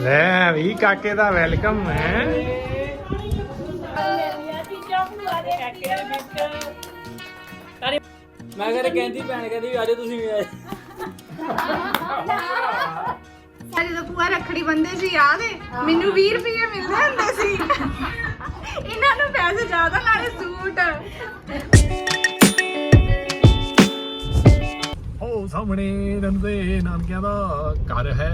ਲੈ ਵੀ ਕਾਕੇ ਦਾ ਵੈਲਕਮ ਹੈ। ਮੈਂ ਕਹਿੰਦਾ ਕਹਿੰਦੀ ਭੈਣ ਕਹਿੰਦੀ ਆਜੋ ਤੁਸੀਂ ਵੀ ਆਏ। ਸਾਡੇ ਤਾਂ ਪੂਆ ਰੱਖੜੀ ਬੰਦੇ ਸੀ ਯਾਦ ਏ ਮੈਨੂੰ 20 ਰੁਪਏ ਮਿਲਦੇ ਹੁੰਦੇ ਸੀ। ਇਹਨਾਂ ਨੂੰ ਪੈਸੇ ਜ਼ਿਆਦਾ ਨਾਲੇ ਸੂਟ। ਉਹ ਸਾਹਮਣੇ ਨੰਦੇ ਨਾਨਕਿਆਂ ਦਾ ਘਰ ਹੈ।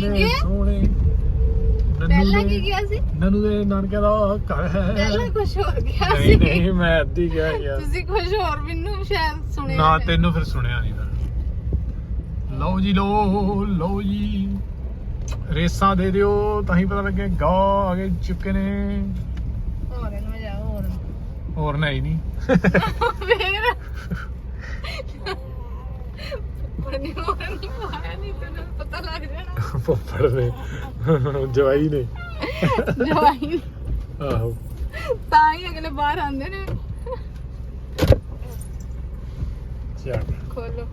ਕਿੰਨੇ ਇਹ? ਸੋਹਣੇ ਨੰਨੂ ਪਹਿਲਾਂ ਕੀ ਦੇ- ਗਿਆ ਸੀ? ਨੰਨੂ ਦੇ ਨਾਨਕਿਆਂ ਦਾ ਘਰ ਹੈ। ਪਹਿਲਾਂ ਕੁਝ ਹੋਰ ਗਿਆ ਨਹੀਂ ਸੀ। ਨਹੀਂ ਮੈਂ ਅੱਧੀ ਗਿਆ ਯਾਰ। ਤੁਸੀਂ ਕੁਝ ਹੋਰ ਮੈਨੂੰ ਸ਼ਾਇਦ ਸੁਣਿਆ ਨਾ ਹੋਵੇ। ਤੈਨੂੰ ਫਿਰ ਸੁਣਿਆ ਨਹੀਂ ਫਿਰ ਲਓ ਜੀ ਲਓ ਲਓ ਜੀ। ਰੇਸਾਂ ਦੇ ਦਿਓ ਤਾਂ ਹੀ ਪਤਾ ਲੱਗੇ ਗਾ ਆ ਗਏ ਚੁੱਕੇ ਨੇ। ਹੋਰ ਇਹਨੂੰ ਜਾ ਹੋਰ। ਹੋਰ ਨਹੀਂ। ਨਹੀਂ ਫੇਰ? ਪੜਨੇ ਹੋਰ ਨਹੀਂ ਪਾਇਆ ਨਹੀਂ ਤੈਨੂੰ ਪਤਾ ਲੱਗ ਜਾਣਾ। ਪੱਪੜ ਨੇ। ਜਵਾਈ ਨੇ। ਜਵਾਈ ਆਹੋ। ਤਾਂ ਹੀ ਅਗਲੇ ਬਾਹਰ ਆਉਂਦੇ ਨੇ। ਚੱਲ। ਖੋਲੋ।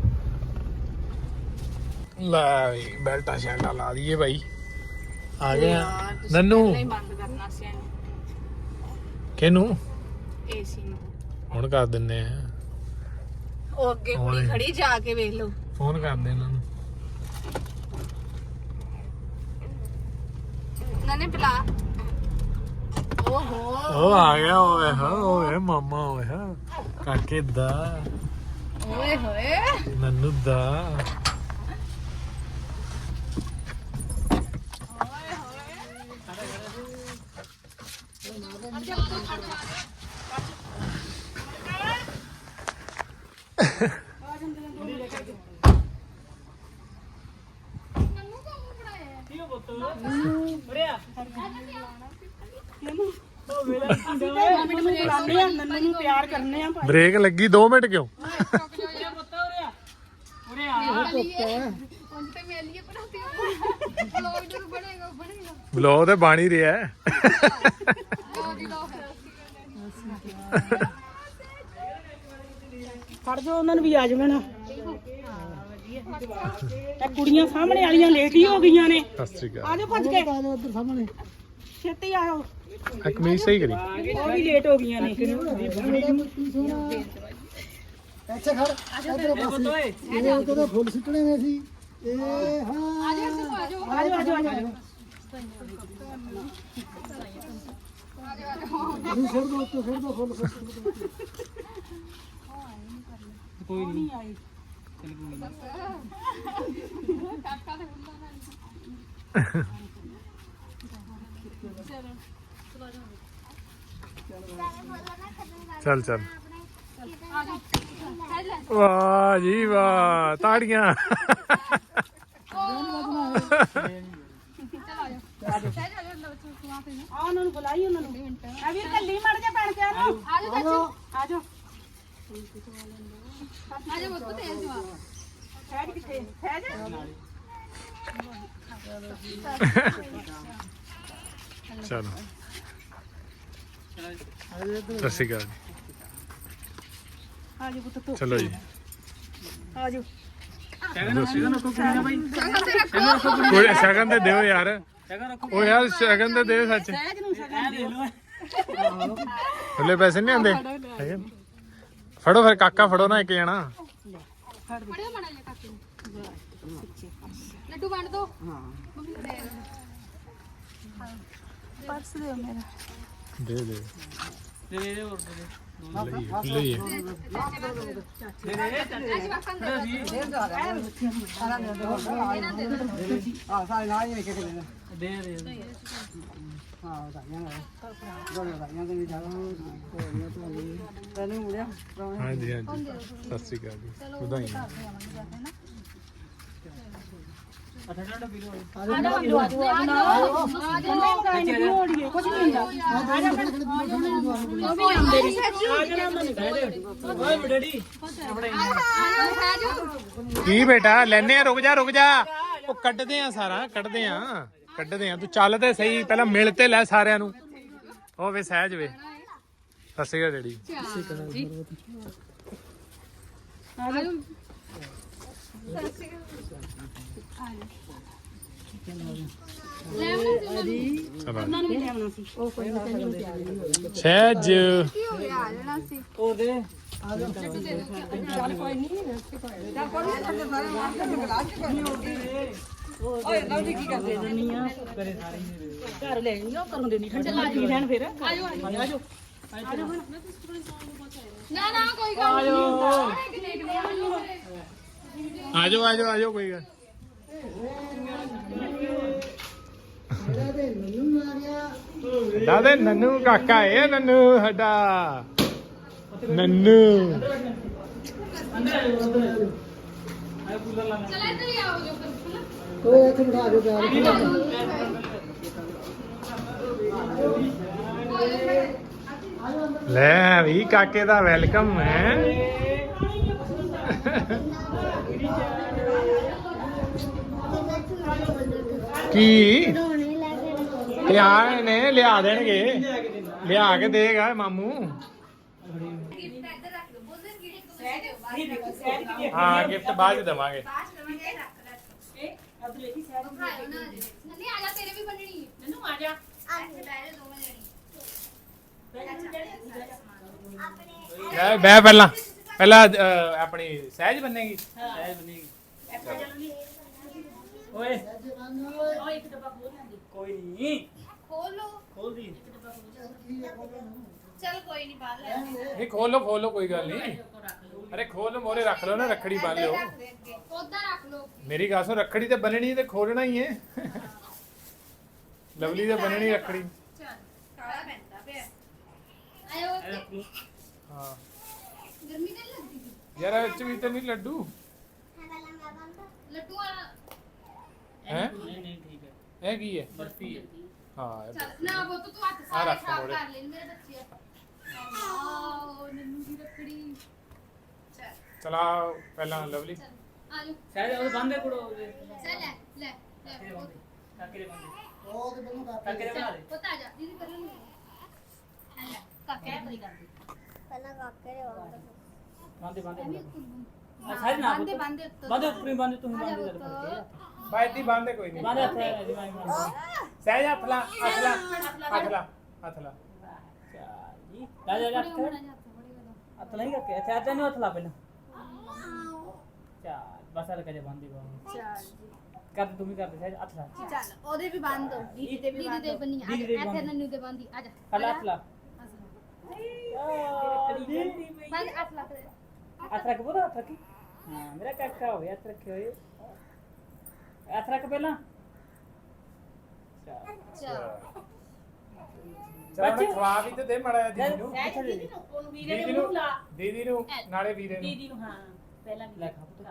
ਲੈ ਵੀ ਬੈਲਟਾ ਸ਼ੈਲਟਾ ਲਾ ਦਈਏ ਭਾਈ ਆ ਗਏ ਆ। ਨੰਨੂ। ਨਹੀਂ ਬੰਦ ਕਰਨਾ ਸੀ ਕਿਨੂੰ ਏਸੀ ਨੂੰ। ਹੁਣ ਕਰ ਦਿੰਨੇ ਆ। ਉਹ ਅੱਗੇ ਕੁੜੀ। ਖੜੀ ਜਾ ਕੇ ਵੇਖ ਲਓ। ਫੋਨ ਕਰਦੇ ਇਹਨਾਂ ਨੂੰ। ਨਾਨੇ ਪਿਲਾ ਓਹੋ। ਉਹ ਆ ਗਿਆ ਓਏ ਹਾਂ ਓਏ ਮਾਮਾ ਓਏ ਹਾਂ। ਕਾਕੇ ਦਾ। ਓਏ ਹੋਏ। ਨੰਨੂ ਦਾ। ਬ੍ਰੇਕ ਲੱਗੀ 2 ਮਿੰਟ ਕਿਉਂ? ਤੇ ਬਣਾਤੀ ਬਣੇਗਾ ਬਣੇਗਾ ਬਲੌਗ ਤੇ ਬਣ ਹੀ ਰਿਹਾ ਹੈ। ਫੜ ਜੋ ਉਹਨਾਂ ਨੂੰ ਵੀ ਆ ਜਾਵੇ ਨਾ। ਇਹ ਕੁੜੀਆਂ ਸਾਹਮਣੇ ਵਾਲੀਆਂ ਲੇਟ ਹੀ ਹੋ ਗਈਆਂ ਨੇ। ਸਤਿ ਸ੍ਰੀ ਅਕਾਲ। ਆ ਜਾਓ ਭੱਜ ਕੇ। ਉੱਧਰ ਸਾਹਮਣੇ ਛੇਤੀ ਆਓ ਆ ਕਮੀਜ਼ ਸਹੀ ਕਰੀ। ਉਹ ਵੀ ਲੇਟ ਹੋ ਗਈਆਂ ਨੇ। ਆ ਜਾਓ ਆ ਜਾਓ ਆ ਜਾਓ ਕੋਈ ਨਹੀਂ ਚੱਲ ਚੱਲ ਵਾਹ ਜੀ ਵਾਹ ਤਾੜੀਆਂ ਆ ਉਹਨਾਂ ਨੂੰ। ਬੁਲਾਈ ਉਹਨਾਂ ਨੂੰ। ਜਾ ਪੈਣ ਕੇ ਆ ਲਓ ਆ ਜਾਓ ਆ ਜਾਓ ਸਹਿਜ ਕਿੱਥੇ ਸਹਿਜ ਚਲੋ ਸਤਿ ਸ੍ਰੀ ਅਕਾਲ ਆ ਜਾਓ ਪੁੱਤ ਤੂੰ ਚਲੋ ਜੀ। ਆ ਜਾਓ। ਸ਼ਗਨ ਸ਼ਗਨ ਰੱਖੋ ਕੁੜੀ ਦਾ ਬਾਈ ਕੋਈ ਸ਼ਗਨ ਤੇ ਦਿਓ ਯਾਰ। ਸ਼ਗਨ ਰੱਖੋ। ਉਹ ਯਾਰ ਸ਼ਗਨ ਤੇ ਦੇ ਸੱਚ। ਸਹਿਜ ਨੂੰ ਸਗਨ ਦੇਖ ਲਓ। ਥੱਲੇ ਪੈਸੇ ਨਹੀਂ ਆਉਂਦੇ? ਫੜੋ ਫਿਰ ਕਾਕਾ ਫੜੋ ਨਾ ਇੱਕ ਜਣਾ। ਲੱਡੂ ਵੰਡ ਦੋ। ਦੇ ਦੇ ਦੇ। ਦੇ ਦੇ ਹੋਰ ਦੇ ਦੇ। ਲਈ ਹੈ। ਦੇ ਦੇ। ਦੇ ਹਾਂਜੀ ਹਾਂਜੀ ਸਤਿ ਸ੍ਰੀ ਅਕਾਲ ਜੀ। ਵਧਾਈਆਂ। ਅੱਠਾ ਠੰਡਾ ਪੀ ਲਓ ਕੁਝ ਨਹੀਂ ਹੁੰਦਾ ਓਏ ਡੈਡੀ ਕੀ ਬੇਟਾ, ਲੈਨੇ ਆ, ਰੁਕ ਜਾ ਰੁਕ ਜਾ। ਉਹ ਕੱਢਦੇ ਆ ਸਾਰਾ, ਕੱਢਦੇ ਆ। ਕੱਢਦੇ ਆ, ਤੂੰ ਚੱਲ ਤੇ ਸਹੀ, ਪਹਿਲਾਂ ਮਿਲ ਤੇ ਲੈ ਸਾਰਿਆਂ ਨੂੰ। ਉਹ ਵੇ, ਸਹਿਜ ਵੇ। ਸਤਿ ਸ੍ਰੀ ਅਕਾਲ, ਡੈਡੀ। ਸਹਿਜ ਕੀ ਹੋ ਗਿਆ ਆ ਜਾਣਾ ਸੀ ਘਰ ਲੈ ਜਾਈਂ ਉਹ ਦੇਣੀ ਠੰਡੇ ਲਾ ਜੀ ਰਹਿਣ ਫਿਰ ਆਜੋ ਆਜੋ ਨਾ ਨਾ ਕੋਈ ਗੱਲ ਨਹੀਂ ਆਜੋ ਆਜੋ ਆਜੋ, ਕੋਈ ਗੱਲ। ਦਾਦੇ ਨੰਨੂ ਕਾਕਾ ਏ ਨੰਨੂ ਸਾਡਾ। ਨੰਨੂ। ਚਲ ਇੱਧਰ ਹੀ ਆਓ ਜੋ ਫਿਰ ਲੈ ਵੀ ਕਾਕੇ ਦਾ ਵੈਲਕਮ ਹੈ। ਕੀ? ਆਏ ਨੇ ਲਿਆ ਦੇਣਗੇ। ਲਿਆ ਕੇ ਦੇਗਾ ਮਾਮੂ। ਹਾਂ ਗਿਫਟ ਬਾਅਦ ਚ ਦੇਵਾਂਗੇ। ਨੰਨੀ ਆ ਜਾ ਤੇਰੇ ਵੀ ਬੰਨਣੀ ਨੰਨੂ ਆ ਜਾ ਇੱਥੇ ਬਹਿ ਜਾ ਦੋਵੇਂ ਜਣੀ ਲੈ ਬੈ ਪਹਿਲਾਂ ਪਹਿਲਾਂ ਆਪਣੀ ਸਹਿਜ ਬੰਨੇਗੀ। ਐ ਬਣੀ ਓਏ ਕੋਈ ਨਹੀਂ ਖੋਲ ਲੋ ਖੋਲ ਦੀ ਚਲ ਕੋਈ ਨਹੀਂ ਬਾਹਰ ਲੈ ਆਉਂਦੇ। ਨਹੀਂ ਖੋਲੋ ਖੋਲੋ ਕੋਈ ਗੱਲ ਨਹੀਂ ਅਰੇ ਖੋਲ ਮੋਰੇ ਰੱਖ ਲਓ ਨਾ ਰੱਖੜੀ ਬੰਨ ਲਿਓ। ਰੱਖ ਦੇ ਅੱਗੇ। ਉਦਾਂ ਰੱਖ ਲੋ ਮੇਰੀ ਗੱਲ ਸੁਣ ਰੱਖੜੀ ਤੇ ਬੰਨਣੀ ਤੇ ਖੋਲਣਾ ਹੀ ਹੈ। ਲਵਲੀ ਤੇ ਬੰਨਣੀ ਰੱਖੜੀ। ਚਲ ਕਾਲਾ ਪੈਂਦਾ ਪਿਆ। ਆਇਓ ਐ ਰੱਖ ਲਓ। ਹਾਂ। ਗਰਮੀ ਤਾਂ ਨੀ ਲੱਗਦੀ ਸੀ। ਯਾਰ ਇਹ ਚ ਵੀ ਤੇ ਨਹੀਂ ਲੱਡੂ। ਲੱਡੂ ਆ ਹੈ? ਨਹੀਂ ਨਹੀਂ ਠੀਕ ਹੈ। ਇਹ ਕੀ ਹੈ? ਬਰਫੀ ਹੈ। ਹਾਂ ਚਲ ਨਾ ਬੋ ਤੂੰ ਹੱਥ ਸਾਰੇ ਰੱਖ ਸਾਫ਼ ਮੋੜੇ। ਕਰ ਲੈ ਮੇਰੇ ਬੱਚੇ ਆਓ ਨੰਨੂ ਦੀ ਰੱਖੜੀ। ਚਲ। ਚਲਾ ਪਹਿਲਾਂ ਲਵਲੀ। ਚਲ ਆ ਜਾ ਸ਼ਾਇਦ ਉਹ ਬੰਦੇ ਕੁੜੋ ਉਹਦੇ। ਚਲ ਲੈ ਲੈ ਲੈ ਪੁੱਤ। ਕਾਕੇ ਦੇ ਬੰਦੇ ਕਾਕੇ ਦੇ ਬਣਾ ਦੇ। ਪੁੱਤ ਆ ਜਾ ਦੀਦੀ ਕਰ ਲੈਣੀ ਲੈ ਕਾਕੇ। ਪਰੀ ਕਰ ਦੇ ਬੰਦੇ ਬੰਦੇ ਆ ਸਾਰੇ ਨਾ ਬੰਦੇ ਬੰਦੇ ਉੱਤੋਂ ਬੰਦੇ ਉੱਪਰ ਹੀ ਬੰਦੇ ਤੁਸੀਂ ਬੰਦੇ ਕਰ ਫੜ ਬਾਇਦੀ ਬੰਦੇ ਕੋਈ ਨਹੀਂ ਬੰਦੇ ਹੱਥ ਹੈ ਜਿਵੇਂ ਬੰਦੇ ਸਹਿਜ ਹੱਥ ਲਾ ਹੱਥ ਲਾ ਹੱਥ ਲਾ ਹੱਥ ਲਾ ਜੀ ਲਾ ਜਾ ਰੱਖ ਹੱਥ ਨਹੀਂ ਕਰਕੇ ਇੱਥੇ ਹੱਥ ਨੂੰ ਹੱਥ ਲਾ ਪਹਿਲਾਂ ਚੱਲ ਬਸ ਹਲ ਕਰੇ ਬੰਦੀ ਬਾਹਰ ਚਲ ਕਰ ਤੂੰ ਵੀ ਕਰ ਦੇ ਹੱਥ ਲਾ ਚੱਲ ਉਹਦੇ ਵੀ ਬੰਦ ਹੋ ਦੀਦੀ ਦੇ ਵੀ ਬੰਦ ਦੀਦੀ ਦੇ ਬੰਨੀ ਆ ਦੀਦੀ ਦੇ ਜਾ ਬੰਦ। ਇੱਥੇ ਨੰਨੂ ਦੇ ਬੰਦੀ ਆ ਜਾ ਹਲ ਹੱਥ ਲਾ ਲਾ ਹਾਂ ਮੇਰਾ ਕਾਕਾ ਹੋਵੇ ਹੱਥ ਰੱਖੇ ਹੋਏ। ਹੱਥ ਰੱਖ ਪਹਿਲਾਂ। ਚੱਲ। ਚਲ ਚਲ ਬੱਚੇ। ਖਵਾ ਵੀ ਤੇ ਦੇ ਮੜਾ ਦੀਦੀ ਨੂੰ। ਇੱਥੇ ਦੇ ਦੇ। ਦੀਦੀ ਨੂੰ ਦੀਦੀ ਨੂੰ ਨਾਲੇ ਵੀਰੇ ਨੂੰ। ਹਾਂ ਪਹਿਲਾਂ ਲੈ ਖਾ ਪੁੱਤ।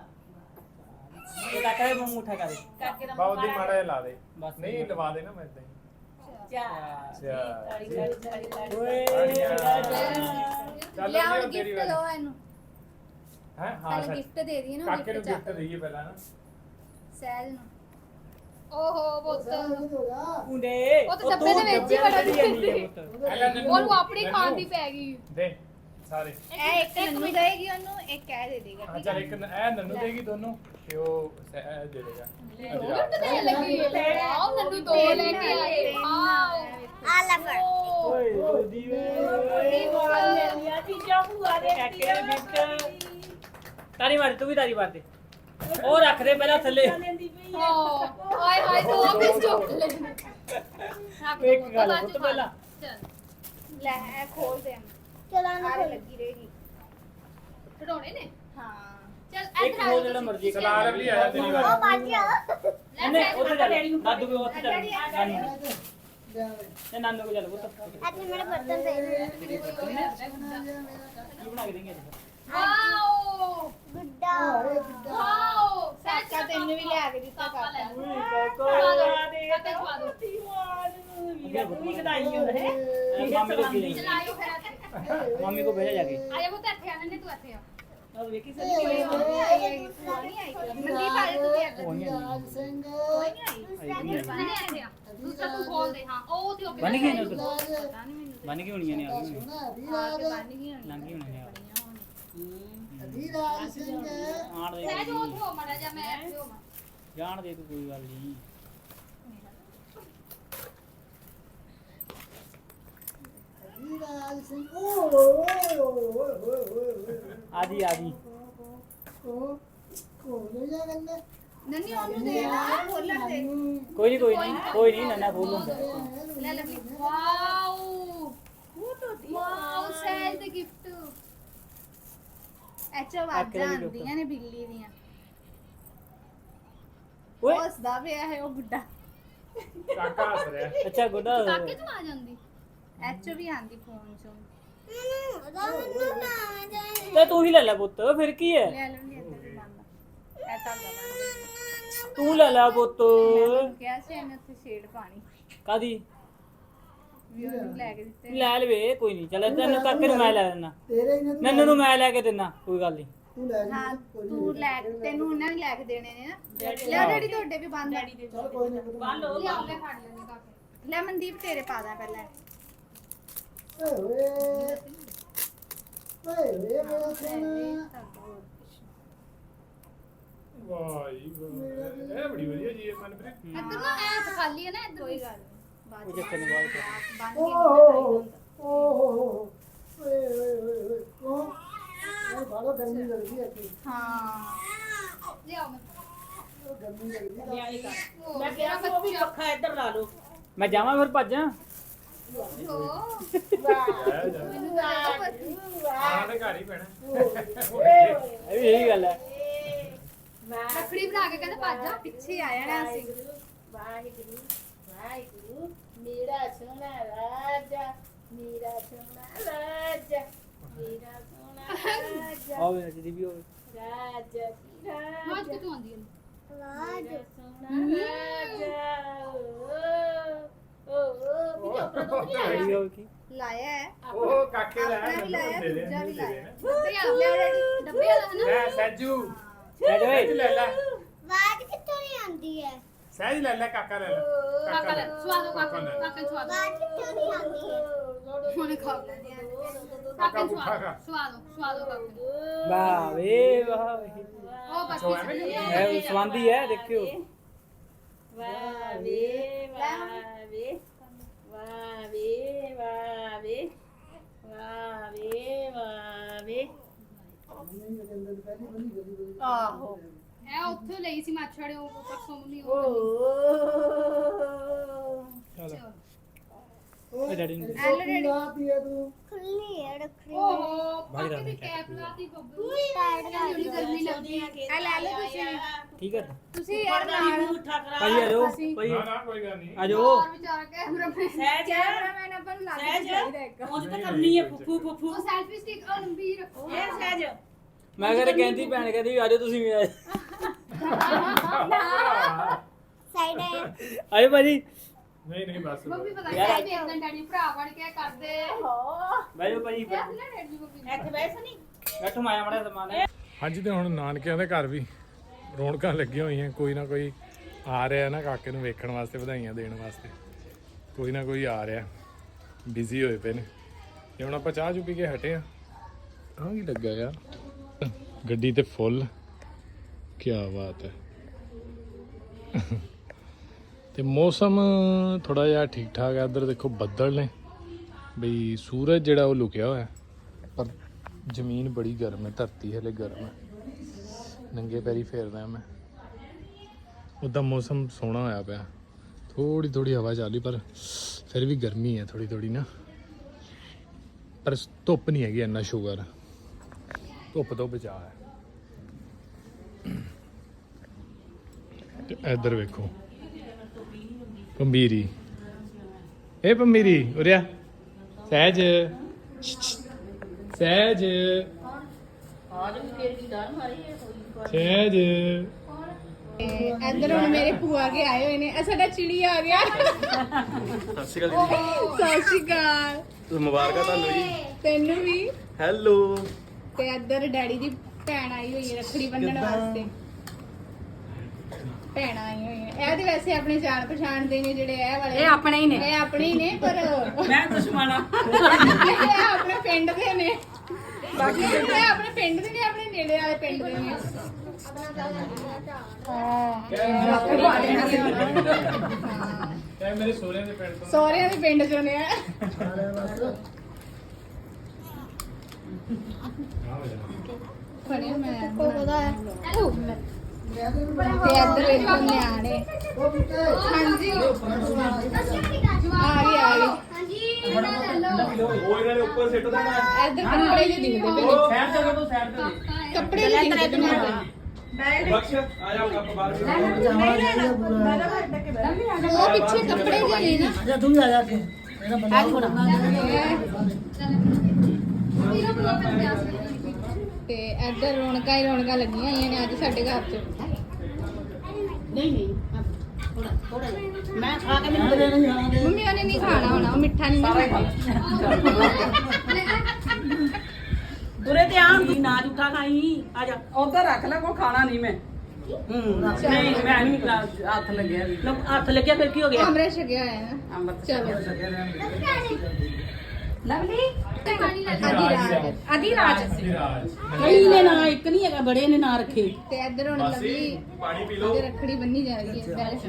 ਇਹ ਕਾਕਾ ਦੇ ਮੂੰਹ ਉਠਾ ਕਰ ਦੇ। ਕਰਕੇ ਬਹੁਤ ਦੀ ਮਾੜਾ ਜਿਹਾ ਲਾ ਦੇ। ਬਸ ਨਹੀਂ ਲਵਾ ਦੇਣਾ ਮੈਂ ਇਦਾਂ ਹੀ। ਜਾ ਅੱਛਾ। ਓਏ। ਚੱਲ ਲਿਆਓ ਗਿਫਟ ਵਾਰੀ। ਦੋ ਇਹਨੂੰ। ਹੈ ਹਾਂ ਪਹਿਲਾਂ। ਗਿਫਟ ਦੇ ਦਈਏ ਨਾ ਕਾਕੇ ਨੂੰ ਗਿਫਟ ਗਿਫਟ ਦਈਏ ਪਹਿਲਾਂ ਨਾ ਸਹਿਜ ਨੂੰ ਓਹੋ ਪੁੱਤ ਮੁੰਡੇ ਉਹ ਤਾਂ ਡੱਬੇ ਦੇ ਵਿੱਚ ਹੀ ਵੜਾ ਦਿੱਤੀ। ਪਹਿਲਾਂ ਨੰਨੂ- ਉਹਨੂੰ ਆਪਣੀ ਖਾਣ ਦੀ ਪੈ ਗਈ ਦੇ ਸਾਰੇ ਇਹ ਇੱਕ ਨੰਨੂ ਦੇਗੀ ਉਹਨੂੰ ਇੱਕ ਕਹਿ ਦੇ ਦੇਗਾ ਹਾਂ ਚੱਲ ਇੱਕ ਨ- ਇਹ ਨੰਨੂ ਦੇਗੀ ਦੋਨੋਂ ਤੇ ਉਹ ਸਹਿਜ ਦੇ ਦੇਗਾ ਗਿਫਟ ਦੇ ਲੱਗੀ ਆਓ ਨੰਨੂ ਦੋ ਲੈ ਕੇ ਆਏ ਆਓ ਆ ਲੈ ਫੜ ਓਏ ਦੋਦੀ ਵੇ ਚੀਜ਼ਾਂ ਭੂਆ ਦੇ ਕਾਕੇ ਦੇ ਗਿਫਟ ਤਾਰੀ ਮਾਰ ਤੂੰ ਵੀ ਤਾਰੀ ਮਾਰ ਦੇ। ਉਹ ਰੱਖ ਦੇ ਪਹਿਲਾਂ ਥੱਲੇ। ਹਾਂ। ਹਾਏ ਹਾਏ ਦੋ ਪੀਸ ਚੋਕਲੇਟ ਇੱਕ ਗੱਲ ਪੁੱਤ ਪਹਿਲਾਂ। ਚੱਲ। ਲੈ ਇਹ ਖੋਲ ਦੇ। ਚਲਾਣਾ ਖੋਲ। ਲੱਗੀ ਰਹੇਗੀ। ਖਡਾਉਣੇ ਨੇ? ਹਾਂ। ਚੱਲ ਇੱਕ ਹੋਰ ਜਿਹੜਾ ਮਰਜ਼ੀ ਕਰ ਸਲਾਹ ਲਵਲੀ ਆਇਆ ਤੇਰੀ ਵਾਰੀ। ਨਹੀਂ ਉੱਥੇ ਚੱਲ। ਦਾਦੂ ਵੀ ਉੱਥੇ ਚੱਲ। ਨਾਨੂ ਤੇ ਨਾਨੂ ਕੋ ਚੱਲ ਪੁੱਤ। ਅੱਜ ਮੇਰੇ ਬਰਤਨ ਦੇ ਕੀ ਬਣਾ ਕੇ ਦੇਂਗੇ ਅੱਜ ਵਾਓ ਗੁੱਡਾ ਵਾਓ ਕਾਕਾ ਤੈਨੂੰ ਵੀ ਲਿਆ ਕੇ ਦਿੱਤਾ ਕਾਕਾ ਓਏ ਕਾਕੋ ਕਾਕੇ ਖਵਾ ਦੋ ਤੂੰ ਵੀ ਕਢਾਈ ਹੁੰਦਾ ਹੈ ਮਾਮੀ ਕੋ ਦੇ ਚਲਾਇਓ ਫਿਰ ਇੱਥੇ। ਮਾਮੀ ਕੋ ਭੇਜਾ ਜਾਕੇ ਆ ਜਾ ਪੁੱਤ ਇੱਥੇ ਆ ਨੰਨੇ ਤੂੰ ਇੱਥੇ ਆ ਉਹ ਵੇਖੀ ਕੋਈ ਨਹੀਂ ਆਈ ਹੈਗੀ, ਭੂਆ ਨਹੀਂ ਆਈ ਮਨਦੀਪ ਆ ਜਾ ਤੂੰ ਵੀ ਇੱਥੇ। ਕੋਈ ਨਹੀਂ ਸਿੰਘ ਨਹੀਂ ਦੇ ਹਾਂ ਉਹ ਉਹਦੀ ਉੱਪਰ ਬਣ ਗਈ ਨਾ ਉੱਧਰ? ਪਤਾ ਨਹੀਂ। ਮੈਨੂੰ ਬਣ ਕੇ ਹੋਣੀਆਂ ਨੇ ਆ ਗਈਆਂ ਆ ਕੇ ਬਣ ਗਈ ਹੋਣੀ ਲੰਘ ਗਈ ਹੋਣੀਆਂ ਜਾ। ਮੈਂ ਕੋਈ ਗੱਲ ਨੰਨੀ ਉਹਨੂੰ ਦੇ ਨਾ ਖੋਲਣ ਦੇ ਕੋਈ ਨਹੀਂ ਕੋਈ ਨਹੀਂ ਕੋਈ ਨਹੀਂ ਨੰਨਾ ਫੂਲ ਹੁੰਦਾ ਲੈ ਲੈ, ਵਾਓ। ਵਾਓ ਸਹਿਜ ਦੇ ਗਿਫਟ ਐਚੋ ਵਾਜਾਂ ਆਉਂਦੀਆਂ ਨੇ ਬਿੱਲੀ ਦੀਆਂ। ਓਏ। ਹੱਸਦਾ ਪਿਆ ਹੈ ਉਹ ਬੁੱਢਾ। ਕਾਕਾ ਹੱਸ ਰਿਹਾ। ਅੱਛਾ ਗੁੱਡਾ ਕਾਕੇ ਚ ਆ ਜਾਂਦੀ। ਐਚੋ ਵੀ ਆਂਦੀ ਫੋਨ ਚੋਂ। ਤੇ ਤੂੰ ਹੀ ਲੈ ਲੈ ਪੁੱਤ ਫਿਰ ਕੀ ਹੈ? ਲੈ ਲੈਂਦੀ ਇੱਧਰ ਵੀ ਮੰਨ ਐ ਤਾਂ ਗਵਾ ਤੂੰ ਲੈ ਲੈ ਪੁੱਤ। ਕਿਹਾ ਸੀ ਇਹਨੇ ਉੱਥੇ ਸ਼ੇਡ ਪਾਣੀ ਕਾਦੀ ਵੀ ਉਹਨੂੰ ਲੈ ਕੇ ਦਿੱਤੇ ਲੈ ਲਵੇ ਕੋਈ ਨਹੀਂ। ਚੱਲ ਤੈਨੂੰ ਕਾਕੇ ਨੂੰ ਮੈਂ ਲੈ। ਦੇਣਾ ਨੰਨੂ ਨੂੰ ਮੈਂ ਲੈ ਕੇ ਦੇਣਾ ਕੋਈ ਗੱਲ ਨਹੀਂ। ਹਾਂ ਤੂੰ ਲੈ ਤੈਨੂੰ ਉਹਨਾਂ ਨੇ ਲੈ ਕੇ ਦੇਣੇ ਨੇ ਨਾ। ਲੈ ਡੈਡੀ ਤੁਹਾਡੇ ਵੀ ਬੰਦ ਡੈਡੀ ਦੇ ਬੰਨ ਲਓ ਲੈ ਲੈ ਫੜ ਲੈਣੇ ਕਾਕੇ। ਲੈ ਮਨਦੀਪ ਤੇਰੇ ਪਾ ਦਾਂ ਪਹਿਲਾਂ। ਵਾਹ ਜੀ ਵਾਹ। ਇਹ ਬੜੀ ਵਧੀਆ ਜੀ ਇਹ ਮਨਪ੍ਰੀਤ। ਇੱਧਰ ਨਾ ਐ ਤਾਂ ਖਾਲੀ ਹੈ ਨਾ ਇੱਧਰ ਕੋਈ ਗੱਲ ਨੀ, ਨਹੀਂ ਬਾਤ ਚ ਬੰਦ ਕੇ ਨਹੀਂ ਹੁੰਦਾ ਹਾਂ ਲਿਆਓ ਮੈਂ ਮੈਂ ਕਿਹਾ ਸੀ ਉਹ ਵੀ ਪੱਖਾ ਇੱਧਰ ਲਾ ਲਓ। ਮੈਂ ਜਾਵਾਂ ਫਿਰ ਭੱਜਾਂ। ਹੋ ਆਹ ਦੇ ਘਰ ਹੀ ਪੈਣਾ। ਇਹ ਵੀ ਇਹੀ ਗੱਲ ਹੈ ਰੱਖੜੀ ਬਣਾ ਕੇ ਕਹਿੰਦੇ ਭੱਜ ਜਾ ਪਿੱਛੇ ਆ ਜਾਣਾ ਅਸੀਂ। ਵਾਹਿਗੁਰੂ। ਵਾਹਿਗੁਰੂ ਮੇਰਾ ਸੋਹਣਾ ਰਾਜਾ ਮੇਰਾ ਸੋਹਣਾ ਰਾਜਾ ਮੇਰਾ ਸੋਹਣਾ ਰਾਜਾ। ਆਵੇ ਨੱਚਦੀ ਵੀ ਹੋਵੇ ਰਾਜਾ ਮਾਜ ਕਿਤੋਂ ਆਉਂਦੀ ਹੈ? ਵੀ ਆਪਣਾ ਦੁੱਧ ਲਿਆ ਇਹ ਵੀ ਹੋਵੇ ਕੀ? ਲਾਇਆ ਹੈ। ਉਹ ਕਾਕੇ ਦਾ ਆਪਣਾ ਵੀ ਲਾਇਆ ਦੇ ਦੇ, ਦੂਜਾ ਵੀ ਦੇ ਦੇ। ਲਾਇਆ ਡੱਬੇ ਆ ਲੈ ਡੈਡੀ ਡੱਬੇ ਆ ਨਾ। ਲੈ ਸੈਜੂ। ਲੈ ਲੈ ਲੈ ਹੈ ਲੈ। ਆਵਾਜ਼ ਕਿੱਥੋਂ ਨਹੀਂ ਆਉਂਦੀ ਹੈ? ਹੁਣੇ ਖਾ ਲੈਂਦੇ ਆ ਕਾਕਾ ਨੂੰ ਸਵਾਦੋ ਸਵਾਦੋ ਸਵਾਦੋ ਕਾਕਾ ਨੂੰ। ਵਾਹ ਵੇ ਇਹ ਸਵਾਂਦੀ ਹੈ ਦੇਖਿਓ ਵਾਹ ਵੇ ਵਾਹ ਵੇ ਵਾਹ ਵੇ ਵਾਹ ਵੇ ਵਾਹ ਵੇ ਵਾਹ ਵੇ ਆਹੋ ਹੈ ਉੱਥੇ ਲਈ ਸੀ ਮਾਛੜੇ ਉਹ ਪਰਸੋਂ ਮੰਮੀ ਓ ਉਹ ਇਹ ਡੈਡੀ ਨੂੰ ਐਲ ਰੈਡੀ ਖੁੱਲੀ ਹੈ ਰੱਖੜੀ ਓਹੋ ਕਾਕੇ ਦੀ ਕੈਪ ਲਾਤੀ ਬੱਬੂ ਕਹਿੰਦੀ ਉਹਨੂੰ ਗਰਮੀ ਲੱਗਦੀ ਹੈ। ਐ ਲੈ ਲਓ ਤੁਸੀਂ। ਠੀਕ ਹੈ ਤੁਸੀਂ ਯਾਰ ਨਾਲ ਉਠਾ ਕਰਾ ਭਾਈ ਆ ਜਾਓ ਭਾਈ। ਨਾ ਨਾ ਕੋਈ ਗੱਲ ਨਹੀਂ। ਆ ਜਾਓ। ਹੋਰ ਵਿਚਾਰਾ ਕੈਮਰਾ ਮੈਨ ਸਹਿਜ। ਕੈਮਰਾਮੈਨ ਆਪਾਂ ਨੂੰ ਲੱਗ ਸਹਿਜ। ਚਾਹੀਦਾ ਇੱਕ। ਉਂਝ ਤਾਂ ਕਰਨੀ ਹੈ ਫੁੱਫੂ ਫੁੱਫੂ। ਉਹ ਸੈਲਫੀ ਸਟਿਕ ਉਹ ਲੰਬੀ ਰੱਖੋ ਇਹ ਸਹਿਜ। ਮੈਂ ਕਹਿੰਦਾ ਕਹਿੰਦੀ ਭੈਣ ਕਹਿੰਦੀ ਆ ਜਾਓ ਤੁਸੀਂ ਵੀ ਆ ਸਾਈਡ ਹੈ ਆਜੋ ਭਾਜੀ। ਨਹੀਂ ਨਹੀਂ ਬਸ। ਮੰਮੀ ਪਤਾ ਯਾਰ, ਨਹੀਂ ਵੇਖਦਾ ਡੈਡੀ? ਭਰਾ ਬਣ ਕੇ ਕਰਦੇ। ਬੈਠੋ ਭਾਜੀ। ਯਾਰ ਨਾ ਡੈਡੀ ਮੰਮੀ ਇੱਥੇ ਬੈਠ ਨਹੀਂ ਬੈਠੋ ਮਾਇਆ ਮੜਾ ਸਮਾਨ ਹਾਂਜੀ ਤੇ ਹੁਣ ਨਾਨਕਿਆਂ ਦੇ ਘਰ ਵੀ ਰੌਣਕਾਂ ਲੱਗੀਆਂ ਹੋਈਆਂ ਕੋਈ ਨਾ ਕੋਈ ਆ ਰਿਹਾ ਨਾ ਕਾਕੇ ਨੂੰ ਵੇਖਣ ਵਾਸਤੇ ਵਧਾਈਆਂ ਦੇਣ ਵਾਸਤੇ। ਕੋਈ ਨਾ ਕੋਈ ਆ ਰਿਹਾ ਬਿਜ਼ੀ ਹੋਏ ਪਏ ਨੇ। ਤੇ ਹੁਣ ਆਪਾਂ ਚਾਹ ਚੁ ਪੀ ਕੇ ਹਟੇ ਆ ਆਹ ਕੀ ਲੱਗਾ ਯਾਰ? ਗੱਡੀ ਤੇ ਫੁੱਲ ਕੀ ਬਾਤ ਹੈ। ਤੇ ਮੌਸਮ ਥੋੜਾ ਜਿਹਾ ਠੀਕ ਠਾਕ ਹੈ। ਇੱਧਰ ਦੇਖੋ ਬੱਦਲ ਨੇ। ਬਈ ਸੂਰਜ ਜਿਹੜਾ ਉਹ ਲੁਕਿਆ ਹੋਇਆ ਪਰ ਜ਼ਮੀਨ ਬੜੀ ਗਰਮ ਹੈ। ਧਰਤੀ ਹਲੇ ਗਰਮ ਹੈ। ਨੰਗੇ ਪੈਰੀ ਫੇਰਦਾ ਮੈਂ। ਉਦਾਂ ਮੌਸਮ ਸੋਹਣਾ ਹੋਇਆ ਪਿਆ। ਥੋੜੀ ਥੋੜੀ ਹਵਾ ਚੱਲੀ ਪਰ ਫਿਰ ਵੀ ਗਰਮੀ ਹੈ ਥੋੜੀ ਥੋੜੀ ਨਾ। ਪਰ ਧੁੱਪ ਨਹੀਂ ਹੈਗੀ, ਇੰਨਾ ਸ਼ੂਗਰ। ਧੁੱਪ ਤੋਂ ਬਚਾ ਹੈ। ਤੇ ਇੱਧਰ ਵੇਖੋ। ਪੰਬੀਰੀ। ਇਹ ਪੰਬੀਰੀ ਉਰਿਆ। ਸਹਿਜ। ਸਹਿਜ। ਆਜ ਵੀ ਫੇਰ ਕੀ ਡਰ ਮਾਰੀ ਹੈ ਕੋਈ ਸਹਿਜ। ਇੱਧਰ ਹੁਣ ਮੇਰੇ ਭੂਆ ਕੇ ਆਏ ਹੋਏ ਨੇ। ਇਹ ਸਾਡਾ ਚਿੜੀ ਆ ਗਿਆ। ਸਤਿ ਸ਼੍ਰੀ ਅਕਾਲ ਸਤਿ ਸ਼੍ਰੀ ਅਕਾਲ। ਜੀ ਮੁਬਾਰਕਾਂ ਤੁਹਾਨੂੰ ਜੀ। ਤੈਨੂੰ ਵੀ। ਹੈਲੋ। ਤੇ ਇੱਧਰ ਡੈਡੀ ਦੀ ਭੈਣ ਆਈ ਹੋਈ ਹੈ ਰੱਖੜੀ ਬੰਨਣ ਵਾਸਤੇ। ਭੈਣ ਆਈ ਹੋਈ ਹੈ। ਇਹ ਤੇ ਵੈਸੇ ਆਪਣੇ ਜਾਣ ਪਛਾਣ ਦੇ ਨੇ ਜਿਹੜੇ ਇਹ ਵਾਲੇ। ਇਹ ਆਪਣੇ ਹੀ ਨੇ। ਇਹ ਆਪਣੇ ਹੀ ਨੇ ਪਰ ਮੈਂ ਦੁਸ਼ਮਣ ਆ ਇਹ ਆਪਣੇ ਪਿੰਡ ਦੇ ਨੇ। ਬਾਕੀ ਇਹ ਆਪਣੇ ਪਿੰਡ ਦੇ ਨੇ ਆਪਣੇ ਨੇੜੇ ਵਾਲੇ ਪਿੰਡ ਦੇ ਨੇ। ਕਹਿ ਮੇਰੇ ਸੋਹਰਿਆਂ ਦੇ ਪਿੰਡ ਤੋਂ। ਸਹੁਰਿਆਂ ਦੇ ਪਿੰਡ ਚੋਂ ਨੇ ਫੜਿਆ ਮੈਂ ਉਹਦਾ ਹੈ? ਤੇ ਇੱਧਰ ਵੇਖੋ ਨਿਆਣੇ। ਹਾਂਜੀ। ਆ ਗਈ ਆ ਗਈ ਹਾਂਜੀ ਉਹ ਇਹਨਾਂ ਨੇ ਉੱਪਰ ਸਿੱਟ ਦੇਣਾ। ਇੱਧਰ ਕੱਪੜੇ ਜਿਹੇ ਦਿਖਦੇ ਪਏ ਨੇ। ਸਾਈਡ ਤੇ ਕਰੋ ਸਾਈਡ ਤੇ। ਕੱਪੜੇ ਜਿਹੇ ਦਿਖਦੇ ਪਏ ਨੇ। ਬਖਸ਼ ਆ ਜਾ ਕੱਪ ਬਾਹਰ ਉਹ ਪਿੱਛੇ ਕੱਪੜੇ ਜਿਹੇ ਨੇ ਨਾ। ਤੂੰ ਵੀ ਆ ਜਾ ਕੇ। ਇਹਦਾ ਬੰਦਾ ਤੇ ਇੱਧਰ ਰੌਣਕਾਂ ਹੀ ਰੌਣਕਾਂ ਲੱਗੀਆਂ ਹੋਈਆਂ ਨੇ ਅੱਜ ਸਾਡੇ ਘਰ 'ਚ। ਨਹੀਂ ਨਹੀਂ ਥੋੜਾ ਥੋੜਾ ਮੈਂ ਖਾ ਕੇ ਮੈਨੂੰ ਦੇ ਮੰਮੀ ਉਹਨੇ ਨਹੀਂ ਖਾਣਾ ਹੋਣਾ ਉਹ ਮਿੱਠਾ ਨਹੀਂ ਮੈਂ ਖਾਣਾ ਉਰੇ ਤੇ ਆਂ ਦੀ ਨਾ ਜੂਠਾ ਖਾਈ ਆ ਜਾ। ਉਧਰ ਰੱਖ ਲੈ ਕੋਈ ਖਾਣਾ ਨਹੀਂ ਮੈਂ। ਹੂੰ ਨਹੀਂ ਮੈਂ ਨਹੀਂ ਹੱਥ ਲੱਗਿਆ ਵੀ। ਲਓ, ਹੱਥ ਲੱਗਿਆ ਫਿਰ ਕੀ ਹੋ ਗਿਆ? ਅੰਮ੍ਰਿਤ ਛਕਿਆ ਹੋਇਆ। ਨਾ ਅੰਮ੍ਰਿਤ ਚਲੋ। ਲਵਲੀ? ਆਦੀ ਰਾਜ ਆਦੀ ਰਾਜ ਰਾਜ ਕਈ ਨੇ ਨਾ ਇੱਕ ਨਹੀਂ ਹੈਗਾ ਬੜੇ ਨੇ ਨਾ ਰੱਖੇ ਤੇ ਇੱਧਰ ਹੁਣ ਲਵਲੀ ਪਾਣੀ ਪੀ ਲਓ ਉਹਦੇ ਰੱਖੜੀ ਬੰਨੀ ਜਾ ਰਹੀ ਹੈ ਬੈਠ